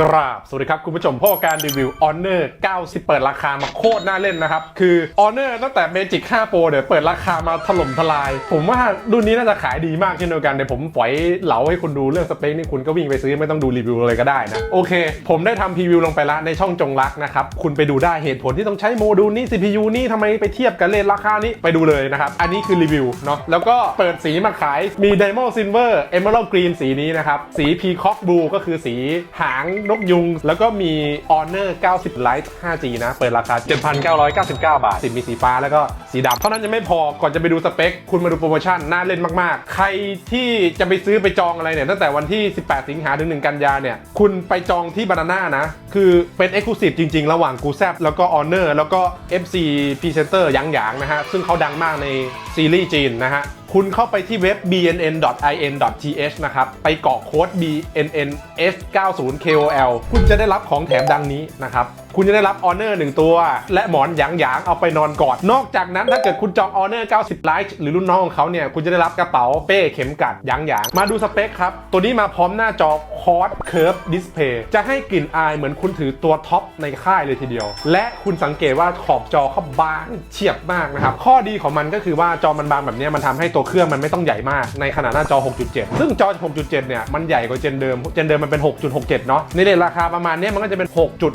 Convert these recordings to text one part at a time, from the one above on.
กราบ สวัสดีครับคุณผู้ชมพวกการรีวิว Honor 90 เปิดราคามาโคตรน่าเล่นนะครับ คือ Honor ตั้งแต่ Magic 5 Pro เดี๋ยวเปิดราคามาถล่มทลาย ผมว่ารุ่นนี้น่าจะขายดีมากเช่นเดียวกันเดี๋ยวผมปล่อยเหลาให้คุณดูเรื่องสเปคนี่คุณก็วิ่งไปซื้อไม่ต้องดูรีวิวเลยก็ได้นะ โอเค ผมได้ทำพรีวิวลงไปละในช่องจงรักนะครับ คุณไปดูได้เหตุผลที่ต้องใช้โมดูลนี้ CPU นี่ทำไมไปเทียบกันเลนราคานี้ไปดูเลยนะครับอันนี้คือรีวิวเนาะแล้วก็เปิดสีมาขายมี Diamond Silver Emerald Green สีนี้นะครับสี Peacock Blue ก็คือสีหางนกยุง แล้วก็มี Honor 90 Lite 5G นะ เปิดราคา 7,999 บาทสิมีสีฟ้าแล้วก็สีดำเท่านั้นยังไม่พอก่อนจะไปดูสเปค คุณมาดูโปรโมชั่น น่าเล่นมาก ๆ ใครที่จะไปซื้อไปจองอะไรเนี่ย ตั้งแต่วันที่ 18 สิงหาถึง 1 กันยาเนี่ย คุณไปจองที่บานาน่านะ คือเป็น Exclusive จริง ๆ ระหว่างกูแซบแล้วก็ Honor แล้วก็ FC Presenter หยางๆนะฮะซึ่งเขาดังมากในซีรีส์จีนนะฮะ คุณเข้าไปที่เว็บ bnn.in.th นะครับ ไปกรอกโค้ด bnns90kol คุณจะได้รับของแถมดังนี้นะครับ คุณจะได้รับ Honor 1ตัว และหมอนหยางๆเอาไปนอนกอด นอกจากนั้นถ้าเกิดคุณจอง Honor 90 Lite หรือรุ่นน้องของเขาเนี่ย คุณจะได้รับกระเป๋าเป้เข็มกัดหยางๆมาดูสเปคครับ ตัวนี้มาพร้อมหน้าจอ Quad Curve Display จะให้กลิ่นอายเหมือนคุณถือตัวท็อปในค่ายเลยทีเดียว และคุณสังเกตว่าขอบจอเขาบางเฉียบมากนะครับข้อดีของมันก็คือว่าจอมันบางแบบนี้มันทำให้ตัวเครื่องมันไม่ต้องใหญ่มากในขนาดหน้าจอ 6.7 ซึ่งจอ 6.7 เนี่ยมันใหญ่กว่าเจนเดิม เจนเดิมมันเป็น 6.67 เนาะในเรทราคาประมาณนี้มันก็จะเป็น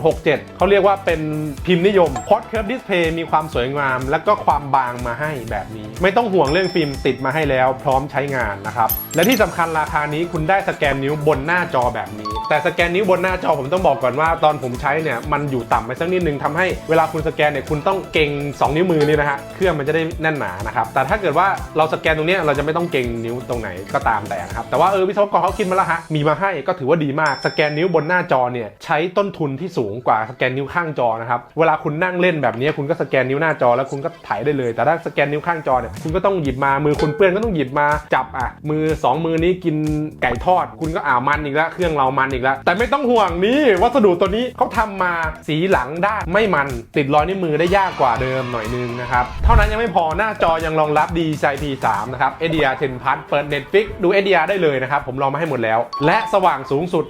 6.67 เขาเรียกว่าเป็นพิมพ์นิยม Quad Curve Display มีความสวยงาม และก็ความบางมาให้แบบนี้ ไม่ต้องห่วงเรื่องฟิล์มติดมาให้แล้ว พร้อมใช้งานนะครับและที่สำคัญราคานี้คุณได้สแกนนิ้วบนหน้าจอแบบนี้ แต่สแกนนิ้วบนหน้าจอผมต้องบอกก่อนว่า ตอนผมใช้เนี่ยมันอยู่ต่ำไปสักนิดนึงทำให้เวลาคุณสแกนเนี่ยคุณต้องเก่ง 2 นิ้วมือนี่นะฮะเครื่องมันจะได้แน่นหนานะครับแต่ถ้าเกิดว่าเราสแกนตรงนี้เราจะไม่ต้องเก่งนิ้วตรงไหนก็ตามแต่นะครับแต่ว่าเออวิศวกรเขาคิดมาแล้วฮะมีมาให้ก็ถือว่าดีมากสแกนนิ้วบนหน้าจอเนี่ยใช้ต้นทุนที่สูงกว่าสแกนนิ้วข้างจอนะครับเวลาคุณนั่งเล่นแบบนี้คุณก็สแกนนิ้วหน้าจอแล้วคุณก็ถ่ายได้เลย แต่ถ้าสแกนนิ้วข้างจอเนี่ยคุณก็ต้องหยิบมามือคุณเปื้อนก็ต้องหยิบมาจับอะมือ 2 มือนี้กินไก่ทอด คุณก็อ่ามันอีกแล้วเครื่องเรามันอีกแล้ว แต่ไม่ต้องห่วงนี่วัสดุตัวนี้เขาทำมาสีหลังด้านไม่มันติดรอยนิ้วมือได้ยากกว่าเดิมหน่อยนึงนะครับเท่านั้นยังไม่พอหน้าจอยังรองรับ DCI-P3 3นะครับเอเ HDR เทนพัดเปิด Netflix ดูเอเ HDR ได้เลยนะครับ ผมลองมาให้หมดแล้ว และสว่างสูงสุด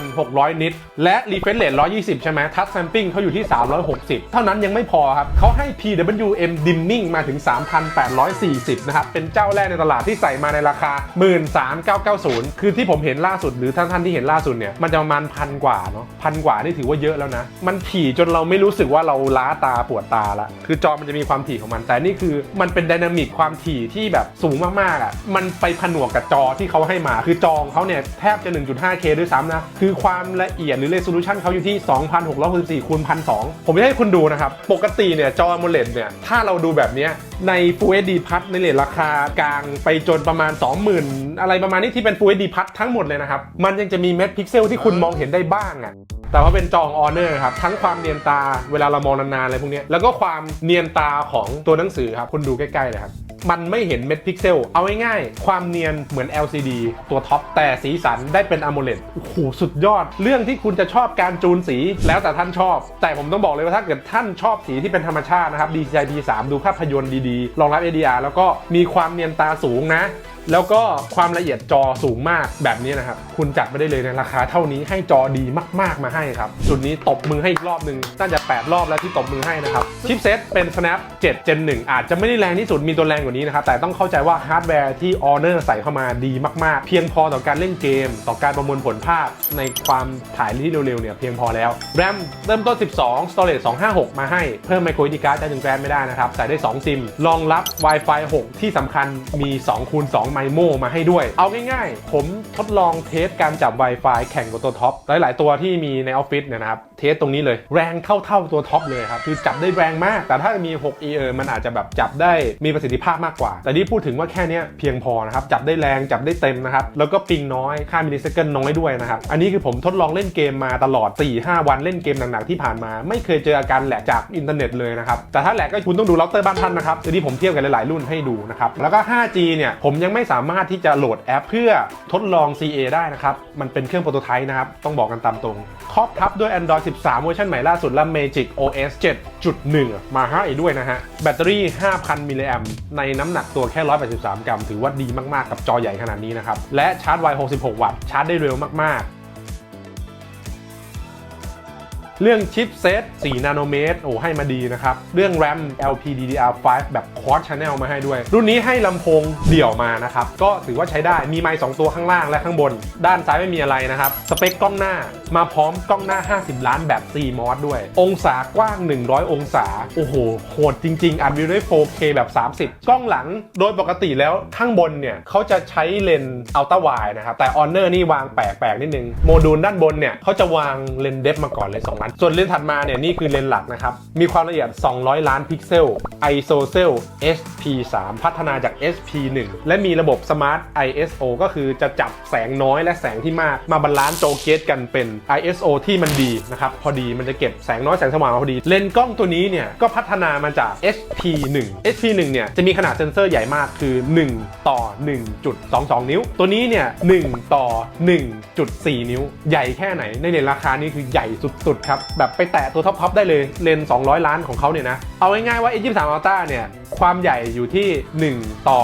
1,600 นิตและ refresh rate 120 ใช่ไหมทัสแซมปิ้งเขาอยู่ที่ 360 เท่านั้นยังไม่พอครับเขาให้ PWM dimming มาถึง 3,840 นะครับ เป็นเจ้าแรกในตลาดที่ใส่มาในราคา 13,990 คือที่ผมเห็นล่าสุดหรือท่านท่านที่เห็นล่าสุดเนี่ยมันจะประมาณพันกว่าเนาะพันกว่านี่ถือว่าเยอะแล้วนะ มันถี่จนเราไม่รู้สึกว่าเราล้าตาปวดตาละคือจอมันจะมีความถี่ของมัน แต่นี่คือมันเป็นดินามิกความถี่ที่แบสูงมากๆอะมันไปผนวกกับจอที่เขาให้มา คือจองเขาเนี่ยแทบจะ 1.5K ด้วยซ้ำนะ คือความละเอียดหรือ resolution เขาอยู่ที่ 2664คูณ1,200 ผมจะให้คุณดูนะครับ ปกติเนี่ยจอ AMOLED เนี่ย ถ้าเราดูแบบเนี้ยใน Full HD Plus ในเลทราคากลางไปจนประมาณ 20,000 อะไรประมาณนี้ที่เป็น Full HD Plus ทั้งหมดเลยนะครับ มันยังจะมีเม็ดพิกเซลที่คุณมองเห็นได้บ้างอะแต่ว่าเป็นจอของ Honor ครับ ทั้งความเนียนตาเวลาเรามองนานๆอะไรพวกนี้แล้วก็ความเนียนตาของตัวหนังสือครับคุณดูใกล้ๆเลยครับ มันไม่เห็นเม็ดพิกเซล เอาง่ายๆ ความเนียนเหมือน LCD ตัวท็อป แต่สีสันได้เป็น AMOLED โอ้โห สุดยอด เรื่องที่คุณจะชอบการจูนสีแล้วแต่ท่านชอบ แต่ผมต้องบอกเลยว่าถ้าเกิดท่านชอบสีที่เป็นธรรมชาตินะครับ DCI P3 ดูภาพยนตร์ดีๆ รองรับ HDR แล้วก็มีความเนียนตาสูงนะ แล้วก็ความละเอียดจอสูงมากแบบนี้นะครับ คุณจัดไม่ได้เลยในราคาเท่านี้ให้จอดีมาก ๆ มาให้ครับ จุดนี้ตบมือให้อีกรอบหนึ่งน่าจะ 8 รอบแล้วที่ตบมือให้นะครับ ชิปเซตเป็น Snap 7 Gen 1 อาจจะไม่ได้แรงที่สุดมีตัวแรงกว่านี้นะครับ แต่ต้องเข้าใจว่าฮาร์ดแวร์ที่ Honor ใส่เข้ามาดีมาก ๆ เพียงพอต่อการเล่นเกม ต่อการประมวลผลภาพในความถ่ายที่เร็วๆเนี่ยเพียงพอแล้ว RAM เริ่มต้น 12 Storage 256 มาให้เพิ่ม micro SD card ได้1แกรมไม่ได้นะครับใส่ได้ 2 ซิมรองรับ Wi-Fi 6 ที่สำคัญมี2คูณ2 MIMO มาให้ด้วย เอาง่ายๆ ผมทดลองเทสการจับ Wi-Fi แข่งกับตัวท็อป หลายๆ ตัวที่มีในออฟฟิศเนี่ยนะครับ เทสตรงนี้เลย แรงเท่าๆตัวท็อปเลยครับ คือจับได้แรงมาก แต่ถ้ามี 6 e เออมันอาจจะแบบจับได้มีประสิทธิภาพมากกว่า แต่นี่พูดถึงว่าแค่นี้เพียงพอนะครับ จับได้แรงจับได้เต็มนะครับ แล้วก็ปิงน้อย ค่ามิลลิเซคันน้อยด้วยนะครับ อันนี้คือผมทดลองเล่นเกมมาตลอด 4-5 วันเล่นเกมหนักๆที่ผ่านมา ไม่เคยเจออาการแหลกจากอินเทอร์เน็ตเลยนะครับ แต่ถ้าแหลกก็คุณต้องดูเราเตอร์บ้านท่านนะครับทีนี้ผมเทียบกันหลายๆรุ่นให้ดูนะครับ แล้วก็ 5G เนี่ยผมยังไม่สามารถที่จะโหลดแอป เพื่อทดลอง CA ได้นะครับ มันเป็นเครื่องโปรโตไทป์นะครับ ต้องบอกกันตามตรง ครอบทับด้วย Android 13 เวอร์ชันใหม่ล่าสุดและ Magic OS 7.1 มาให้ด้วยนะฮะ แบตเตอรี่ 5,000 มิลลิแอมในน้ำหนักตัวแค่ 183 กรัม ถือว่าดีมาก ๆ กับจอใหญ่ขนาดนี้นะครับ และชาร์จไว 66 วัตต์ ชาร์จได้เร็วมาก ๆ เรื่องชิปเซต4นาโนเมตรโอ้ให้มาดีนะครับ เรื่อง RAM LPDDR5 แบบ Quad Channel มาให้ด้วย รุ่นนี้ให้ลำโพงเดี่ยวมานะครับ ก็ถือว่าใช้ได้มีไมค์2ตัวข้างล่างและข้างบน ด้านซ้ายไม่มีอะไรนะครับ สเปคกล้องหน้ามาพร้อมกล้องหน้า 50 ล้านแบบ CMOS ด้วย องศากว้าง 100 องศา โอ้โห โหดจริง ๆ อัดวิวด้วย 4K แบบ 30 กล้องหลังโดยปกติแล้วข้างบนเนี่ยเขาจะใช้เลนส์อัลตร้าไวนะครับแต่ Honor นี่วางแปลกๆนิดนึงโมดูลด้านบนเนี่ยเขาจะวางเลนส์เดฟมาก่อนเลย2ล้านส่วนเลนส์ถัดมาเนี่ยนี่คือเลนส์หลักนะครับ มีความละเอียด 200 ล้านพิกเซล ISOCELL SP3 พัฒนาจาก SP1 และมีระบบ Smart ISO ก็คือจะจับแสงน้อยและแสงที่มากมาบาลานซ์โจเกตกันเป็น ISO ที่มันดีนะครับ พอดีมันจะเก็บแสงน้อยแสงสว่างมาพอดี เลนส์กล้องตัวนี้เนี่ยก็พัฒนามาจาก SP1 SP1 เนี่ยจะมีขนาดเซนเซอร์ใหญ่มากคือ 1 ต่อ 1.22 นิ้ว ตัวนี้เนี่ย1ต่อ 1.4 นิ้ว ใหญ่แค่ไหนในเลนราคานี้คือใหญ่สุดๆครับแบบไปแตะตัวท็อปๆได้เลยเลนส์200 ล้านของเขาเนี่ยนะ เอาง่ายๆว่า A23 Ultra เนี่ย ความใหญ่อยู่ที่ 1 ต่อ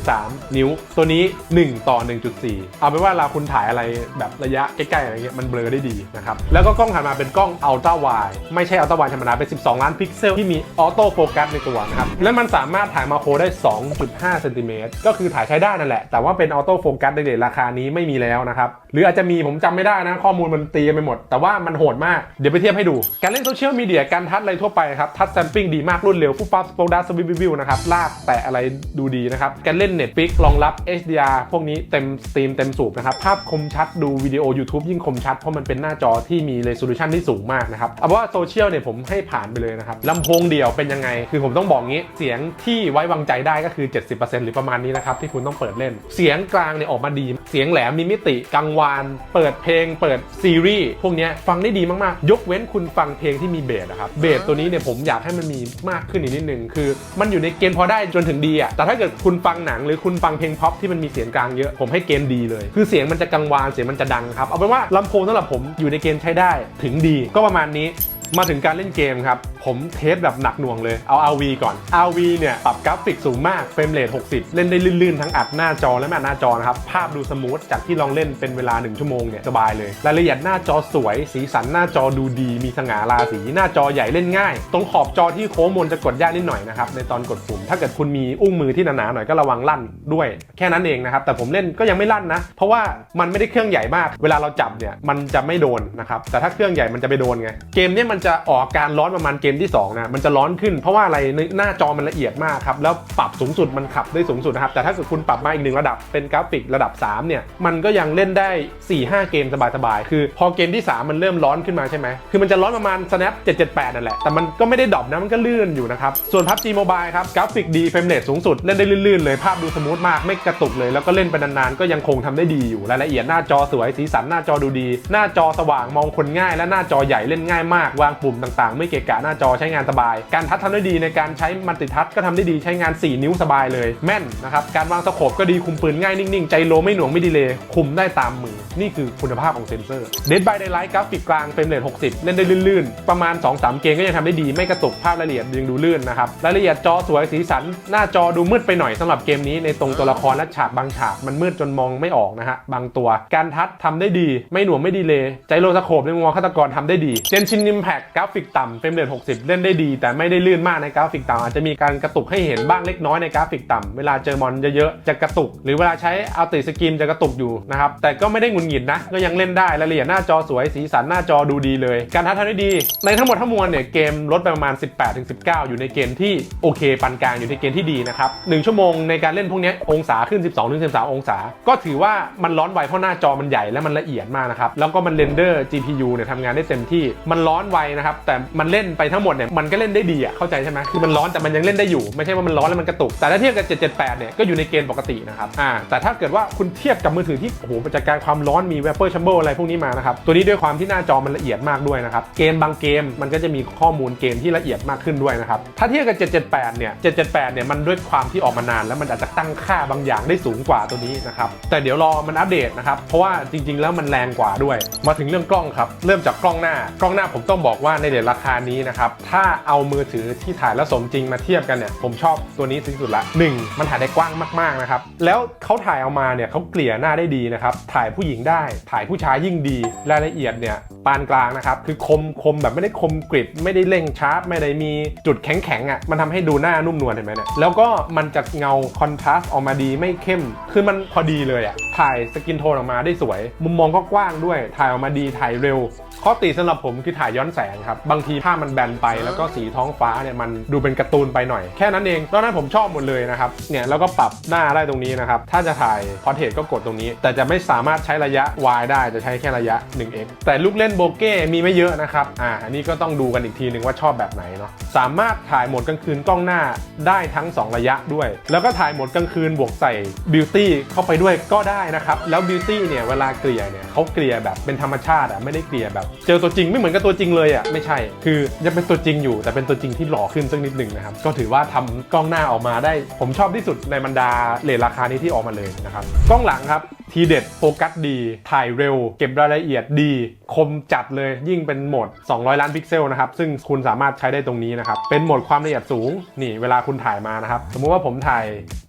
1.3 นิ้ว ตัวนี้ 1 ต่อ 1.4 เอาเป็นว่าเราคุณถ่ายอะไรแบบระยะใกล้ๆอะไรเงี้ยมันเบลอได้ดีนะครับ แล้วก็กล้องถัดมาเป็นกล้อง Ultra Wide ไม่ใช่ Ultra Wide ธรรมดา เป็น 12 ล้านพิกเซลที่มีออโต้โฟกัสในตัวนะครับ และมันสามารถถ่ายมาโครได้ 2.5เซนติเมตรก็คือถ่ายใช้ได้นั่นแหละ แต่ว่าเป็นออโต้โฟกัสในเรทราคานี้ไม่มีแล้วนะครับหรืออาจจะมีผมจำไม่ได้นะข้อมูลมันตีไปหมด แต่ว่ามันโหดมากเดี๋ยวไปเทียบให้ดู การเล่นโซเชียลมีเดียการทัชอะไรทั่วไปครับ ทัชแซมปิ้งดีมากรวดเร็วฟุบฟับสปอดัสสวิวิวนะครับ ลากแตะอะไรดูดีนะครับ การเล่น Netflix รองรับ HDR พวกนี้เต็มสตรีมเต็มสูบนะครับ ภาพคมชัดดูวิดีโอ YouTube ยิ่งคมชัด เพราะมันเป็นหน้าจอที่มี resolution ที่สูงมากนะครับเอาว่าโซเชียลเนี่ยผมให้ผ่านไปเลยนะครับลำโพงเดี่ยวเป็นยังไง คือผมต้องบอกงี้เสียงที่ไว้วางใจได้ก็คือ 70%หรือประมาณนี้นะครับที่คุณต้องเปิดเล่น เสียงกลางเนี่ยออกมาดี เสียงแหลมมีมิติกังวาน เปิดเพลง เปิดซีรีส์พวกนี้ฟังได้ดีมากๆยกเว้นคุณฟังเพลงที่มีเบสนะครับเบสตัวนี้เนี่ยผมอยากให้มันมีมากขึ้นอีกนิดนึงคือ มันอยู่ในเกณฑ์พอได้จนถึงดีอะแต่ถ้าเกิดคุณฟังหนังหรือคุณฟังเพลงพ็อปที่มันมีเสียงกลางเยอะผมให้เกณฑ์ดีเลย คือเสียงมันจะกังวานเสียงมันจะดังครับเอาเป็นว่าลำโพงสำหรับผมอยู่ในเกณฑ์ใช้ได้ถึงดีก็ประมาณนี้ มาถึงการเล่นเกมครับ ผมเทสแบบหนักหน่วงเลย เอา RV ก่อน RV เนี่ยปรับกราฟิกสูงมากเฟรมเรท60 เล่นได้ลื่นๆ ทั้งอัดหน้าจอและไม่อัดหน้าจอนะครับ ภาพดูสมูทจากที่ลองเล่นเป็นเวลา 1 ชั่วโมงเนี่ยสบายเลย รายละเอียดหน้าจอสวย สีสันหน้าจอดูดี มีสง่าราศีหน้าจอใหญ่เล่นง่าย ตรงขอบจอที่โค้งมนจะกดยากนิดหน่อยนะครับในตอนกดปุ่มถ้าเกิดคุณมีอุ้งมือที่หนาๆหน่อยก็ระวังลั่นด้วย แค่นั้นเองนะครับแต่ผมเล่นก็ยังไม่ลั่นนะ เพราะว่ามันไม่ได้เครื่องใหญ่มาก เวลาเราจับเนี่ยมันจะไม่โดนนะครับแต่ถ้าเครื่องใหญ่มันจะไปโดนไงเกมเนี่ยมันจะออกการร้อนประมาณเกมที่2นะมันจะร้อนขึ้นเพราะว่าอะไรในหน้าจอมันละเอียดมากครับแล้วปรับสูงสุดมันขับได้สูงสุดนะครับแต่ถ้าเกิดคุณปรับมาอีกหนึ่งระดับเป็นกราฟิกระดับ 3 เนี่ย มันก็ยังเล่นได้ 4-5 เกมสบายๆ คือพอเกมที่ 3 มันเริ่มร้อนขึ้นมาใช่ไหม คือมันจะร้อนประมาณ snap 778 นั่นแหละ แต่มันก็ไม่ได้ดรอปนะ มันก็ลื่นอยู่นะครับ ส่วน PUBG Mobile ครับ กราฟิกดีเฟรมเรทสูงสุด เล่นได้ลื่นๆ เลย ภาพดูสมูทมาก ไม่กระตุกเลย แล้วก็เล่นไปนานๆ ก็ยังคงทำได้ดีอยู่ รายละเอียดหน้าจอสวย สีสันหน้าจอดูดี หน้าจอสว่างมองคนง่าย และหน้าจอใหญ่เล่นง่ายมาก วางปุ่มต่างๆ ไม่เกะกะหน้าจอใช้งานสบาย การทัชทำได้ดีในการใช้มัลติทัชก็ทำได้ดีใช้งาน 4 นิ้วสบายเลย แม่นนะครับการวางสโคปก็ดีคุมปืนง่ายนิ่งๆ ใจโลไม่หน่วงไม่ดีเลยคุมได้ตามมือ นี่คือคุณภาพของเซนเซอร์ Dead by Daylight กราฟิกกลางเฟรมเรท60 เล่นได้ลื่นๆ ประมาณ 2-3 เกมก็ยังทำได้ดีไม่กระตุกภาพรายละเอียดยังดูลื่นนะครับรายละเอียดจอสวยสีสัน หน้าจอดูมืดไปหน่อยสำหรับเกมนี้ในตรงตัวละครและฉากบางฉากมันมืดจนมองไม่ออกนะฮะบางตัว การทัชทำได้ดี ไม่หน่วงไม่ดีเลยใจโลสโคปในมุมมองฆาตกรทำได้ดีเจนชินนิมแพคกราฟิกต่ำเฟรมเรท60 เล่นได้ดี แต่ไม่ได้ลื่นมากในกราฟิกต่ำอาจจะมีการกระตุกให้เห็นบ้างเล็กน้อยในกราฟิกต่ำเวลาเจอมอนเยอะๆจะกระตุก หรือเวลาใช้อัลติสกินจะกระตุกอยู่นะครับแต่ก็ไม่ได้หงุนหงิดนะก็ยังเล่นได้รายละเอียดหน้าจอสวยสีสันหน้าจอดูดีเลย การทัชทำได้ดี ในทั้งหมดทั้งมวลเนี่ยเกมลดไปประมาณ 18-19 อยู่ในเกณฑ์ที่โอเคปานกลางอยู่ในเกณฑ์ที่ดีนะครับหนึ่งชั่วโมงในการเล่นพวกนี้องศาขึ้น 12-13 องศา ก็ถือว่ามันร้อนไวเพราะหน้าจอมันใหญ่และมันละเอียดมากนะครับแล้วก็มันเรนเดอร์ GPU เนี่ยทำงานได้เต็มที่มันร้อนไวนะครับแต่มันเล่นไปทั้งหมดเนี่ยมันก็เล่นได้ดีอะเข้าใจใช่ไหมคือมันร้อนแต่มันยังเล่นได้อยู่ ไม่ใช่ว่ามันร้อนแล้วมันกระตุกแต่ถ้าเทียบกับ 778 เนี่ยก็อยู่ในเกณฑ์ปกตินะครับอ่าแต่ถ้าเกิดว่าคุณเทียบกับมือถือที่โอ้โหมันจะการความร้อนมี vapor chamber อะไรพวกนี้มานะครับตัวนี้ด้วยความที่หน้าจอมันละเอียดมากด้วยนะครับเกมบางเกมมันก็จะมีข้อมูลเกมที่ละเอียดมากขึ้นด้วยนะครับถ้าเทียบกับ 778 เนี่ย 778 เนี่ยมันด้วยความที่ออกมานาน แล้วมันอาจจะตั้งค่าบางอย่างได้สูงกว่าตัวนี้นะครับแต่เดี๋ยวรอมันอัปเดตนะครับเพราะว่าจริง ๆ แล้วมันแรงกว่าด้วย มาถึงเรื่องกล้องครับเริ่มจากกล้องหน้ากล้องหน้าผมต้องบอกบอกว่าในเรทราคานี้นะครับ ถ้าเอามือถือที่ถ่ายแล้วสมจริงมาเทียบกันเนี่ย ผมชอบตัวนี้ที่สุดละ 1. มันถ่ายได้กว้างมากๆนะครับ แล้วเขาถ่ายเอามาเนี่ยเขาเกลี่ยหน้าได้ดีนะครับ ถ่ายผู้หญิงได้ ถ่ายผู้ชายยิ่งดี รายละเอียดเนี่ยปานกลางนะครับ คือคมคมแบบไม่ได้คมกริบ ไม่ได้เร่งชาร์ปไม่ได้มีจุดแข็งๆอะ มันทำให้ดูหน้านุ่มนวลเห็นไหมเนี่ย แล้วก็มันจะเงาคอนทราสต์ออกมาดีไม่เข้ม คือมันพอดีเลยอะ ถ่ายสกินโทนออกมาได้สวย มุมมองก็กว้างด้วย ถ่ายออกมาดี ถ่ายเร็ว ข้อติสำหรับผมคือถ่ายย้อนแสงครับ บางทีภาพมันแบนไปแล้วก็สีท้องฟ้าเนี่ยมันดูเป็นการ์ตูนไปหน่อย แค่นั้นเองตอนนั้นผมชอบหมดเลยนะครับ เนี่ยแล้วก็ปรับหน้าได้ตรงนี้นะครับ ถ้าจะถ่ายพอร์เทรตก็กดตรงนี้ แต่จะไม่สามารถใช้ระยะ Y ได้จะใช้แค่ระยะ 1x แต่ลูกเล่นโบเก้มีไม่เยอะนะครับ อ่าอันนี้ก็ต้องดูกันอีกทีหนึ่งว่าชอบแบบไหนเนาะ สามารถถ่ายโหมดกลางคืนกล้องหน้าได้ทั้ง 2 ระยะด้วย แล้วก็ถ่ายโหมดกลางคืนบวกใส่บิวตี้เข้าไปด้วยก็ได้นะครับ แล้วบิวตี้เนี่ยเวลาเกลี่ยเนี่ยเขาเกลี่ยแบบเป็นธรรมชาติอะไม่ได้เกลี่ยแบบเจอตัวจริงไม่เหมือนกับตัวจริงเลยอะไม่ใช่ คือยังเป็นตัวจริงอยู่ แต่เป็นตัวจริงที่หล่อขึ้นสักนิดหนึ่งนะครับก็ถือว่าทำกล้องหน้าออกมาได้ ผมชอบที่สุดในบรรดาเลทราคานี้ที่ออกมาเลยนะครับกล้องหลังครับทีเด็ดโฟกัสดี ถ่ายเร็ว เก็บรายละเอียดดี คมจัดเลย ยิ่งเป็นโหมด 200 ล้านพิกเซลนะครับ ซึ่งคุณสามารถใช้ได้ตรงนี้นะครับ เป็นโหมดความละเอียดสูง นี่เวลาคุณถ่ายมานะครับ สมมุติว่าผมถ่าย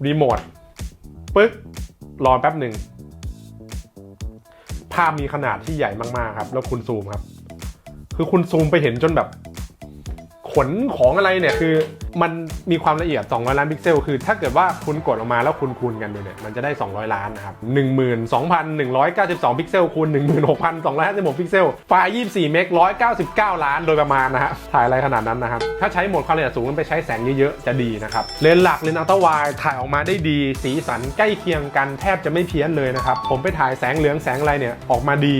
รีโมทปึ๊กรอแป๊บหนึ่ง ภาพมีขนาดที่ใหญ่มากๆครับ แล้วคุณซูมครับ คือคุณซูมไปเห็นจนแบบ ขนของอะไรเนี่ยคือ มันมีความละเอียด 200 ล้านพิกเซล คือ ถ้าเกิดว่าคุณกดออกมาแล้วคุณคูณกันดูเนี่ย มันจะได้ 200 ล้านนะครับ 12,192 พิกเซลคูณ16,256 พิกเซล ไฟล์ 24 เมก 199 ล้านโดยประมาณนะฮะ ถ่ายอะไรขนาดนั้นนะครับ ถ้าใช้โหมดความละเอียดสูงไปใช้แสงเยอะๆ จะดีนะครับ เลนส์หลักเลนส์อัลตร้าไวด์ถ่ายออกมาได้ดี สีสันใกล้เคียงกันแทบจะไม่เพี้ยนเลยนะครับ ผมไปถ่ายแสงเหลืองแสงอะไรเนี่ยออกมาดี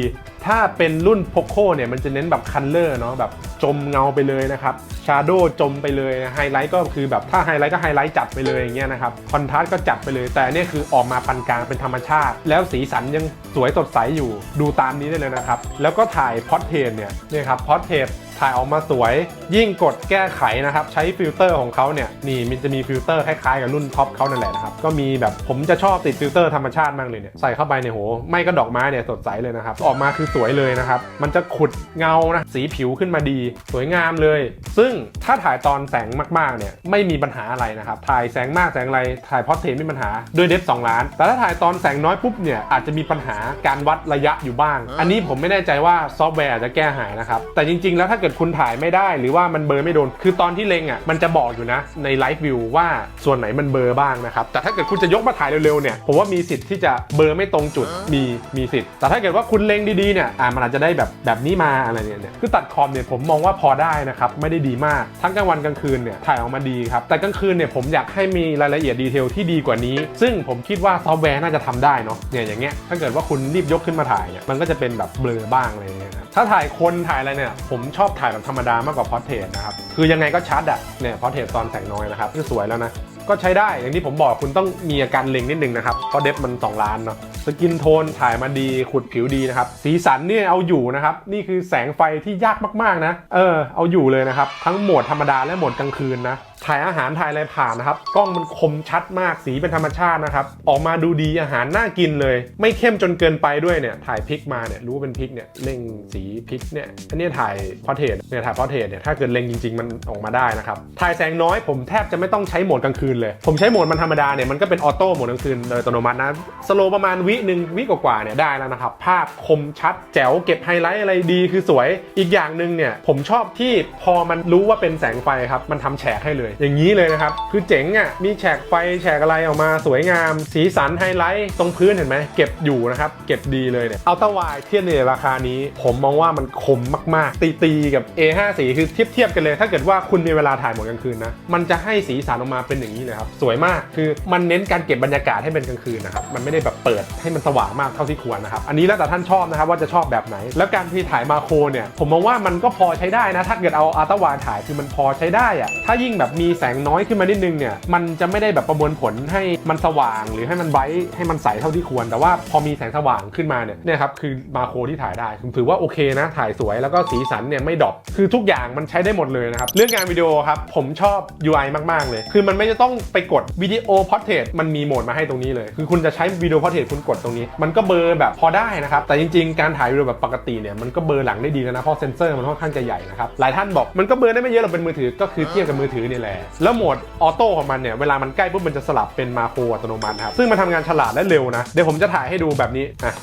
ถ้าเป็นรุ่น POCO เนี่ยมันจะเน้นแบบคันเลอร์เนาะแบบจมเงาไปเลยนะครับชาโดจมไปเลยไฮไลท์ก็คือแบบถ้าไฮไลท์ก็ไฮไลท์จัดไปเลยอย่างเงี้ยนะครับคอนทราสต์ก็จัดไปเลย แต่เนี่ยคือออกมาปานกลางเป็นธรรมชาติ แล้วสีสันยังสวยสดใสอยู่ดูตามนี้ได้เลยนะครับแล้วก็ถ่ายพอร์เทรตเนี่ยเนี่ยครับพอร์เทรต ถ่ายออกมาสวย ยิ่งกดแก้ไขนะครับ ใช้ฟิลเตอร์ของเขาเนี่ยนี่มันจะมีฟิลเตอร์คล้ายๆกับรุ่นท็อปเขานั่นแหละนะครับ ก็มีแบบผมจะชอบติดฟิลเตอร์ธรรมชาติมากเลยเนี่ยใส่เข้าไปเนี่ยโหไม่ก็ดอกไม้เนี่ยสดใสเลยนะครับ ออกมาคือสวยเลยนะครับ มันจะขุดเงานะสีผิวขึ้นมาดี สวยงามเลย ซึ่งถ้าถ่ายตอนแสงมากๆเนี่ยไม่มีปัญหาอะไรนะครับถ่ายแสงมากแสงอะไรถ่ายพอร์เทรตไม่มีปัญหาด้วยเดฟ2ล้าน แต่ถ้าถ่ายตอนแสงน้อยปุ๊บเนี่ยอาจจะมีปัญหาการวัดระยะอยู่บ้าง อันนี้ผมไม่แน่ใจว่าซอฟต์แวร์อาจจะแก้หายนะครับแต่จริงๆแล้วถ้าเกิดคุณถ่ายไม่ได้ หรือว่ามันเบลอร์ไม่โดน คือตอนที่เล็งอะมันจะบอกอยู่นะในไลฟ์วิวว่าส่วนไหนมันเบลอร์บ้างนะครับ แต่ถ้าเกิดคุณจะยกมาถ่ายเร็วๆเนี่ยผมว่ามีสิทธิ์ที่จะเบลอร์ไม่ตรงจุดมีมีสิทธิ์ แต่ถ้าเกิดว่าคุณเล็งดีๆเนี่ยอ่ามันอาจจะได้แบบแบบนี้มาอะไรเนี่ยเนี่ยคือตัดคอมเนี่ยผมมองว่าพอได้นะครับไม่ได้ดีมากทั้งกลางวันกลางคืนเนี่ยถ่ายออกมาดีครับแต่กลางคืนเนี่ยผมอยากให้มีรายละเอียดดีเทลที่ดีกว่านี้ ซึ่งผมคิดว่าซอฟต์แวร์น่าจะทำได้เนาะเนี่ยอย่างเงี้ยถ้าเกิดว่าคุณรีบยกขึ้นมาถ่ายเนี่ยมันก็จะเป็นแบบเบลอบ้างอะไรอย่างเงี้ยครับถ้าถ่ายคนถ่ายอะไรเนี่ยผมชอบถ่ายแบบธรรมดามากกว่าพอร์เทรตนะครับคือยังไงก็ชัดอะเนี่ยพอร์เทรตตอนแสงน้อยนะครับคือสวยแล้วนะก็ใช้ได้อย่างที่ผมบอกคุณต้องมีอาการเล็งนิดนึงนะครับเพราะเดฟมัน 2 ล้านเนาะ สกินโทนถ่ายมาดีขุดผิวดีนะครับ สีสันเนี่ยเอาอยู่นะครับ นี่คือแสงไฟที่ยากมากๆนะ เออ เอาอยู่เลยนะครับ ทั้งโหมดธรรมดาและโหมดกลางคืนนะถ่ายอาหารถ่ายอะไรผ่านนะครับ กล้องมันคมชัดมากสีเป็นธรรมชาตินะครับ ออกมาดูดีอาหารน่ากินเลย ไม่เข้มจนเกินไปด้วยเนี่ย ถ่ายพริกมาเนี่ยรู้ว่าเป็นพริกเนี่ยเร่งสีพริกเนี่ยอันนี้ถ่ายพอเทสเนี่ยถ่ายพอเทสเนี่ยถ้าเกิดเล็งจริง ๆ มันออกมาได้นะครับ ถ่ายแสงน้อยผมแทบจะไม่ต้องใช้โหมดกลางคืนเลย ผมใช้โหมดมันธรรมดาเนี่ยมันก็เป็นออโต้โหมดกลางคืนโดยอัตโนมัตินะสโลประมาณวิหนึ่งวิกว่าๆเนี่ยได้แล้วนะครับ ภาพคมชัดแจ๋วเก็บไฮไลท์อะไรดีคือสวย อีกอย่างหนึ่งเนี่ยผมชอบที่พอมันรู้ว่าเป็นแสงไฟครับ มันทำแฉกให้เลย อย่างนี้เลยนะครับ คือเจ๋งอะมีแฉกไฟแฉกอะไรออกมาสวยงาม สีสันไฮไลท์ตรงพื้นเห็นไหมเก็บอยู่นะครับ เก็บดีเลยเนี่ยอัลตร้าไวเทียบในราคานี้ ผมมองว่ามันคมมากๆ ตีๆกับ A54 คือเทียบเทียบกันเลย ถ้าเกิดว่าคุณมีเวลาถ่ายหมดกลางคืนนะมันจะให้สีสันออกมาเป็นอย่างนี้เลยครับสวยมากคือมันเน้นการเก็บบรรยากาศให้เป็นกลางคืนนะครับมันไม่ได้แบบเปิดให้มันสว่างมากเท่าที่ควรนะครับ อันนี้แล้วแต่ท่านชอบนะครับว่าจะชอบแบบไหน แล้วการที่ถ่ายมาโครเนี่ย ผมมองว่ามันก็พอใช้ได้นะ ถ้าเกิดเอาอัลตร้าไวถ่ายคือมันพอใช้ได้อะถ้ายิ่งแบบมีแสงน้อยขึ้นมานิดนึงเนี่ย มันจะไม่ได้แบบประมวลผลให้มันสว่าง หรือให้มันไบท์ให้มันใสเท่าที่ควร แต่ว่าพอมีแสงสว่างขึ้นมาเนี่ยเนี่ยครับคือมาโครที่ถ่ายได้ผมถือว่าโอเคนะ ถ่ายสวยแล้วก็สีสันเนี่ยไม่ดรอปคือทุกอย่างมันใช้ได้หมดเลยนะครับเรื่องงานวิดีโอครับผมชอบ UI มากๆเลย คือมันไม่จะต้องไปกดวิดีโอพอร์เทรตมันมีโหมดมาให้ตรงนี้เลย คือคุณจะใช้วิดีโอพอร์เทรตคุณกดดตรงนี้ มันก็เบอร์แบบพอได้นะครับ แต่จริงๆ การถ่ายวิดีโอแบบปกติเนี่ยมันก็เบอร์หลังได้ดีแล้วนะเพราะเซนเซอร์มันค่อนข้างจะใหญ่นะครับหลายท่านบอกมันก็เบอร์ได้ไม่เยอะหรอกเป็นมือถือก็คือเทียบกับมือถือนี่แหละแล้วโหมดออโต้ของมันเนี่ยเวลามันใกล้ปุ๊บมันจะสลับเป็นมาโครอัตโนมัติครับซึ่งมันทำงานฉลาดและเร็วนะเดี๋ยวผมจะถ่ายให้ดูแบบนี้อะ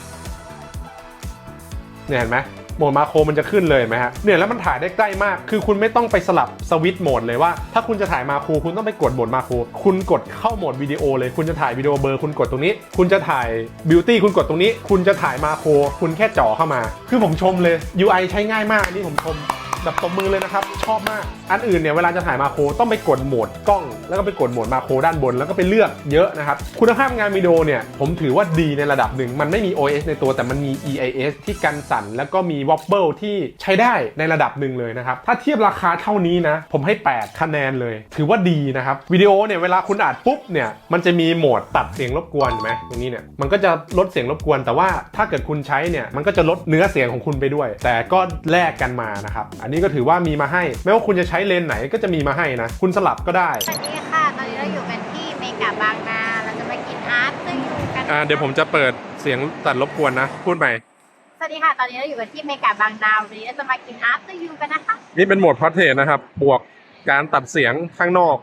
เนี่ยเห็นไหม โหมดมาโครมันจะขึ้นเลยไหมฮะเนี่ยแล้วมันถ่ายได้ใกล้มาก คือคุณไม่ต้องไปสลับสวิตช์โหมดเลยว่า ถ้าคุณจะถ่ายมาโครคุณต้องไปกดโหมดมาโครคุณกดเข้าโหมดวิดีโอเลย คุณจะถ่ายวิดีโอเบอร์คุณกดตรงนี้ คุณจะถ่ายบิวตี้คุณกดตรงนี้ คุณจะถ่ายมาโครคุณแค่จ่อเข้ามา คือผมชมเลย UI ใช้ง่ายมากอันนี้ผมชม แบบตบมือเลยนะครับ ชอบมาก อันอื่นเนี่ยเวลาจะถ่ายมาโครต้องไปกดโหมดกล้อง แล้วก็ไปกดโหมดมาโครด้านบน แล้วก็ไปเลือกเยอะนะครับ คุณภาพงานวิดีโอเนี่ยผมถือว่าดีในระดับหนึ่ง มันไม่มี OS ในตัวแต่มันมี EIS ที่กันสั่น แล้วก็มี Wobble ที่ใช้ได้ในระดับหนึ่งเลยนะครับ ถ้าเทียบราคาเท่านี้นะ ผมให้ 8 คะแนนเลย ถือว่าดีนะครับ วิดีโอเนี่ยเวลาคุณอัดปุ๊บเนี่ย มันจะมีโหมดตัดเสียงรบกวนเห็นไหมตรงนี้เนี่ย มันก็จะลดเสียงรบกวน แต่ว่าถ้าเกิดคุณใช้เนี่ย มันก็จะลดเนื้อเสียงของคุณไปด้วย แต่ก็แลกกันมานะครับอันนี้ก็ถือว่ามีมาให้ ไม่ว่าคุณจะใช้เลนส์ไหนก็จะมีมาให้นะ คุณสลับก็ได้ สวัสดีค่ะ ตอนนี้เราอยู่กันที่เมกาบางนา เราจะมากินอาร์ตซึ่งอยู่กันอ่าเดี๋ยวผมจะเปิดเสียงตัดรบกวนนะ พูดใหม่ สวัสดีค่ะ ตอนนี้เราอยู่กันที่เมกาบางนาวันนี้เราจะมากินอาร์ตซึ่งอยู่กันนะคะนี่เป็นโหมดพอร์เทรตนะครับ บวกการตัดเสียงข้างนอก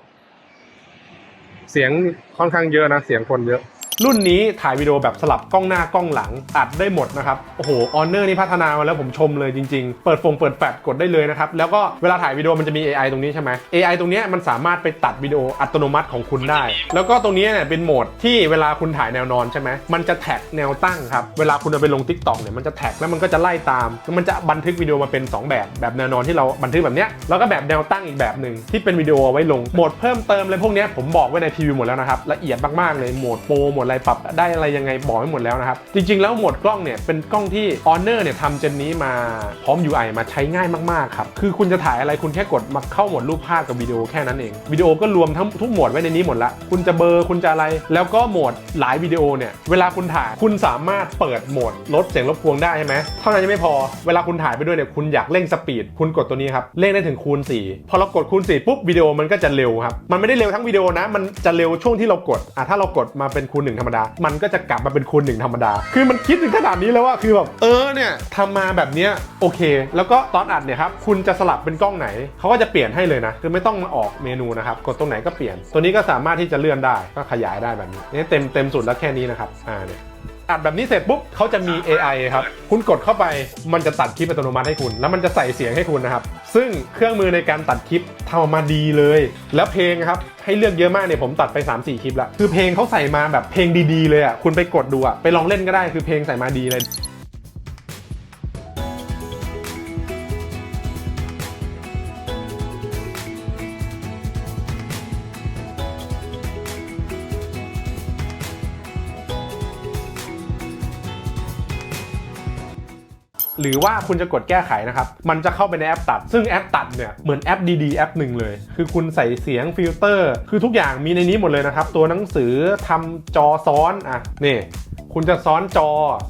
เสียงค่อนข้างเยอะนะ เสียงคนเยอะ รุ่นนี้ถ่ายวิดีโอแบบสลับกล้องหน้ากล้องหลังอัดได้หมดนะครับ โอ้โหออนเนอร์นี่พัฒนามาแล้วผมชมเลยจริงๆ เปิดฟงเปิดแฟลชกดได้เลยนะครับ แล้วก็เวลาถ่ายวิดีโอมันจะมี AI ตรงนี้ใช่ไหม AI ตรงนี้มันสามารถไปตัดวิดีโออัตโนมัติของคุณได้ แล้วก็ตรงนี้เนี่ยเป็นโหมดที่เวลาคุณถ่ายแนวนอนใช่ไหมมันจะแท็กแนวตั้งครับ เวลาคุณเอาไปลง Tik t o อกเนี่ยมันจะแท็กแล้วมันก็จะไล่ตามแล้วมันจะบันทึกวิดีโอมาเป็น 2 แบบแบบแนวนอนที่เราบันทึกแบบเนี้ยแล้วก็แบบแนวตั้งอีกแบบหนึ่งที่เป็นวิดีโอเอาไว้ลงโหมดเพิ่มเติมอะไรพวกเนี้ยผมบอกไว้ในพรีวิวหมดแล้วนะครับละเอียดมากๆเลยโหมดโปรโหมดอะไรปรับได้อะไรยังไงบอกไว้หมดแล้วนะครับ จริง ๆ แล้วโหมดกล้องเนี่ยเป็นกล้องที่ Honor เนี่ยทำเจนนี้มาพร้อม UI มาใช้ง่ายมากๆครับคือคุณจะถ่ายอะไรคุณแค่กดมาเข้าโหมดรูปภาพกับวิดีโอแค่นั้นเองวิดีโอก็รวมทั้งทุกโหมดไว้ในนี้หมดละคุณจะเบอร์คุณจะอะไร แล้วก็โหมดหลายวิดีโอเนี่ยเวลาคุณถ่ายคุณสามารถเปิดโหมดลดเสียงรบกวนได้ใช่ไหมเท่านั้นยังไม่พอเวลาคุณถ่ายไปด้วยเนี่ยคุณอยากเร่งสปีดคุณกดตัวนี้ครับเร่งได้ถึงคูณ 4 พอเรากดคูณ 4 ปุ๊บวิดีโอมันก็จะเร็วครับมันไม่ได้เร็วทั้งวิดีโอนะ มันจะเร็วช่วงที่เรากดอะถ้าเรากดมาเป็นคูณ1ธรรมดา มันก็จะกลับมาเป็นคูณ1ธรรมดา คือมันคิดถึงขนาดนี้แล้วว่าคือแบบเออเนี่ยทำมาแบบเนี้ยโอเค แล้วก็ตอนอัดเนี่ยครับคุณจะสลับเป็นกล้องไหนเขาก็จะเปลี่ยนให้เลยนะ คือไม่ต้องมาออกเมนูนะครับกดตรงไหนก็เปลี่ยน ตัวนี้ก็สามารถที่จะเลื่อนได้ก็ขยายได้แบบนี้นี่เต็มเต็มสุดแล้วแค่นี้นะครับอ่าเนี่ย อัดแบบนี้เสร็จปุ๊บเขาจะมี AI ครับ คุณกดเข้าไปมันจะตัดคลิปอัตโนมัติให้คุณ แล้วมันจะใส่เสียงให้คุณนะครับ ซึ่งเครื่องมือในการตัดคลิปทำออกมาดีเลย แล้วเพลงครับให้เลือกเยอะมากเนี่ยผมตัดไป 3-4 คลิปละคือเพลงเขาใส่มาแบบเพลงดีๆเลยอะคุณไปกดดูอะไปลองเล่นก็ได้คือเพลงใส่มาดีเลย หรือว่าคุณจะกดแก้ไขนะครับ มันจะเข้าไปในแอปตัด ซึ่งแอปตัดเนี่ยเหมือนแอปดีๆ แอปหนึ่งเลย คือคุณใส่เสียงฟิลเตอร์ คือทุกอย่างมีในนี้หมดเลยนะครับ ตัวหนังสือทำจอซ้อนอะนี่ คุณจะซ้อนจอ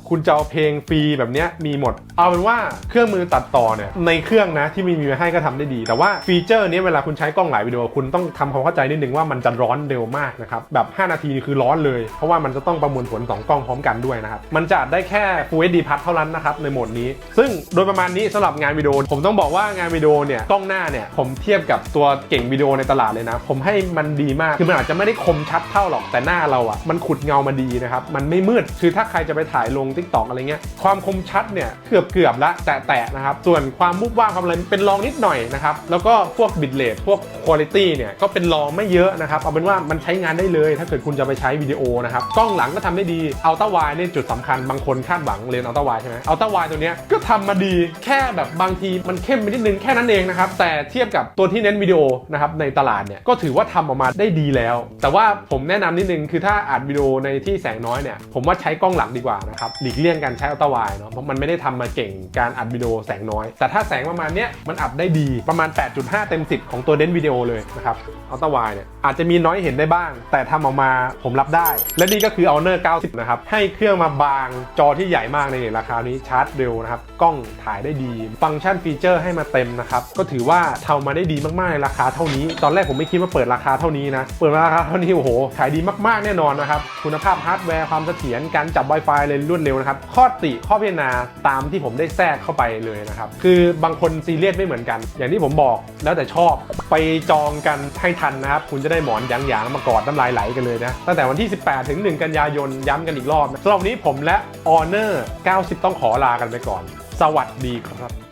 คุณจะเอาเพลงฟรีแบบนี้มีหมด เอาเป็นว่าเครื่องมือตัดต่อเนี่ยในเครื่องนะที่มีมีมาให้ก็ทำได้ดี แต่ว่าฟีเจอร์นี้เวลาคุณใช้กล้องหลายวิดีโอคุณต้องทำความเข้าใจนิดนึงว่ามันจะร้อนเร็วมากนะครับแบบ 5 นาทีคือร้อนเลย เพราะว่ามันจะต้องประมวลผล 2 กล้องพร้อมกันด้วยนะครับมันจะได้แค่ Full HD Plus เท่านั้นนะครับในโหมดนี้ ซึ่งโดยประมาณนี้สำหรับงานวิดีโอ ผมต้องบอกว่างานวิดีโอเนี่ยกล้องหน้าเนี่ยผมเทียบกับตัวเก่งวิดีโอในตลาดเลยนะ ผมให้มันดีมากคือมันอาจจะไม่ได้คมชัดเท่าหรอกแต่หน้าเราอะ่ะมันขุดเงามาดีนะครับมันไม่มืดคือถ้าใครจะไปถ่ายลง t ิ k t o k อะไรเงี้ยความคมชัดเนี่ยเกือบเกือบๆละแตะๆนะครับ ส่วนความมุกว่างความอะไรเป็นรองนิดหน่อยนะครับ แล้วก็พวกบิตเรทพวกคุณภาพเนี่ยก็เป็นรองไม่เยอะนะครับ เอาเป็นว่ามันใช้งานได้เลย ถ้าเกิดคุณจะไปใช้วิดีโอนะครับ กล้องหลังก็ทำได้ดีอัลต้าไวเนี่ยจุดสำคัญบางคนคาดหวังเรียนอัลต้าไวใช่ไหมอัลต้าไวตัวเนี้ยก็ทำมาดีแค่แบบบางทีมันเข้มไปนิดนึงแค่นั้นเองนะครับแต่เทียบกับตัวที่เน้นวิดีโอนะครับในตลาดเนี่ยก็ถือว่าทำออกมาได้ดีแล้ว แต่ว่าผมแนะนำนิดนึงคือถ้าอัดวิดีโอในที่แสงน้อยเนี่ยผมว่าใช้กล้องหลังดีกว่านะครับหลีกเลี่ยงการใช้อัลต้าไวเนาะเพราะมันไม่ได้ทำมาเก่งการอัดวิดีโอแสงน้อย แต่ถ้าแสงประมาณเนี้ยมันอัดได้ดีประมาณ 8.5 เต็ม 10 ของตัวเน้นวิดีโอเลยนะครับอัลต้าไวเนี่ยอาจจะมีน้อยเห็นได้บ้าง แต่ทำออกมาผมรับได้ และนี่ก็คือ Honor 90 นะครับ ให้เครื่องมาบางจอที่ใหญ่มากในราคานี้ชาร์จเร็วนะครับ กล้องถ่ายได้ดี ฟังก์ชันฟีเจอร์ให้มาเต็มนะครับ ก็ถือว่าทำมาได้ดีมากๆในราคาเท่านี้ ตอนแรกผมไม่คิดว่าเปิดราคาเท่านี้นะ เปิดมาราคาเท่านี้โอ้โห ขายดีมากๆแน่นอนนะครับ คุณภาพฮาร์ดแวร์ความเสถียรการจับ Wi-Fi เลยรวดเร็วนะครับ ข้อติข้อพิจารณาตามที่ผมได้แทรกเข้าไปเลยนะครับ คือบางคนซีเรียสไม่เหมือนกัน อย่างที่ผมบอกแล้วแต่ชอบไปจองกันให้ทันนะครับ คุณจะได้หมอนยางๆมากอดน้ำลายไหลกันเลยนะ ตั้งแต่วันที่ 18 ถึง 1 กันยายนย้ำกันอีกรอบนะสำหรับนนี้ผมและ Honor 90 ต้องขอลากันไปก่อน สวัสดีครับ